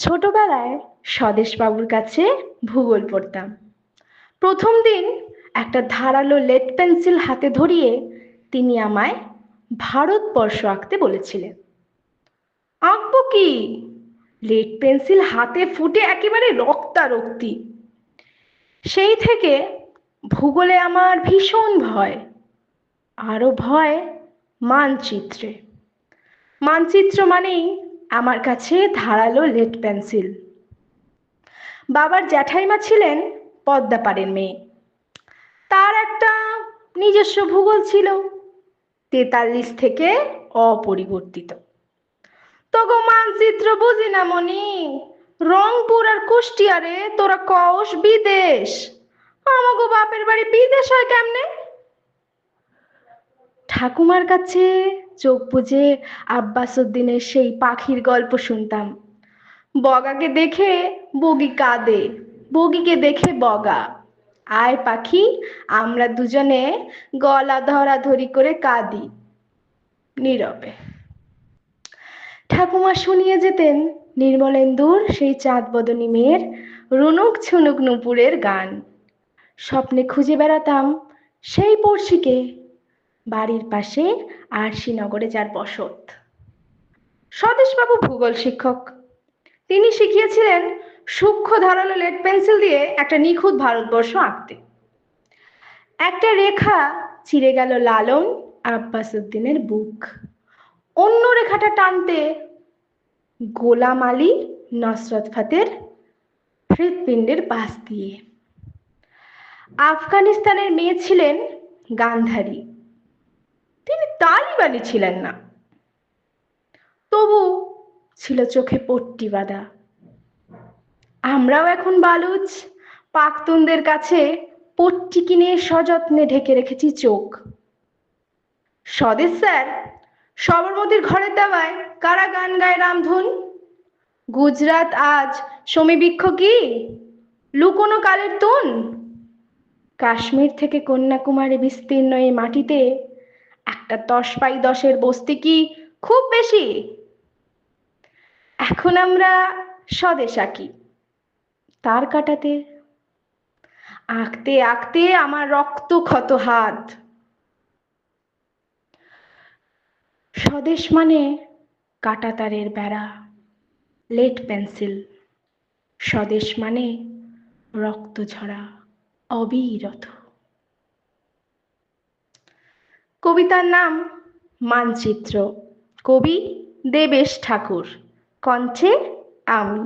ছোটবেলায় স্বদেশবাবুর কাছে ভূগোল পড়তাম। প্রথম দিন একটা ধারালো লেড পেন্সিল হাতে ধরিয়ে তিনি আমায় ভারতবর্ষ আঁকতে বলেছিলেন। আঁকবো কি? লেড পেন্সিল হাতে ফুটে একেবারে রক্তারক্তি। সেই থেকে ভূগোলে আমার ভীষণ ভয়, আরও ভয় মানচিত্রে। মানচিত্র মানেই আমার কাছে ধারালো লেড পেন্সিল। বাবার জ্যাঠাইমা ছিলেন পদ্মাপাড়ের মেয়ে। তার একটা নিজস্ব ভূগোল ছিল, তেতাল্লিশ থেকে অপরিবর্তিত। তগো মানচিত্র বুঝি না মনি রংপুর আর কুষ্টিয়ারে তোরা কস বিদেশ। আমাগো বাপের বাড়ি বিদেশ হয় কেমনে? ঠাকুমার কাছে চোখ বুঝে আব্বাস উদ্দিনের সেই পাখির গল্প শুনতাম। বগাকে দেখে বগি কাঁদে, বগিকে দেখে বগা। আয় পাখি, আমরা দুজনে গলা ধরাধরি করে কাঁদি নীরবে। ঠাকুমা শুনিয়ে যেতেন নির্মলেন্দুর সেই চাঁদ বদনী মেয়ের রুনুক ছুনুক নুপুরের গান। স্বপ্নে খুঁজে বেড়াতাম সেই পড়শিকে বাড়ির পাশে আরশিনগরে যার বসত। স্বদেশবাবু ভূগোল শিক্ষক। তিনি শিখিয়েছিলেন সূক্ষ্ম ধারালো লেড পেন্সিল দিয়ে একটা নিখুঁত ভারতবর্ষ আঁকতে। একটা রেখা চিরে গেল লালন আব্বাস উদ্দিনের বুক। অন্য রেখাটা টানতে গোলাম আলী নসরত ফাতের হৃৎপিণ্ডের পাশ দিয়ে। আফগানিস্তানের মেয়ে ছিলেন গান্ধারী। তালিবানি ছিলেন না। তবু ছিল চোখে পট্টি বাঁধা। আমরাও এখন বালুচ। পাকতুনদের কাছে পট্টি কিনে সযত্নে ঢেকে রেখেছি চোখ। স্বদেশ স্যার, সবরমতির ঘরের দাওয়ায় কারা গান গায় রামধুন? গুজরাট আজ সমীবৃক্ষ কি? লুকোনো কালের তুন? কাশ্মীর থেকে কন্যাকুমারী বিস্তীর্ণ এই মাটিতে একটা দশ বাই দশের বস্তি কি খুব বেশি? এখন আমরা স্বদেশ আঁকি। তার কাটাতে আঁকতে আঁকতে আমার রক্ত ক্ষত হাত। স্বদেশ মানে কাটাতারের বেড়া লেট পেন্সিল। স্বদেশ মানে রক্ত ঝরা, অবিরত। কবিতার নাম মানচিত্র। কবি দেবেশ ঠাকুর। কণ্ঠে আমি।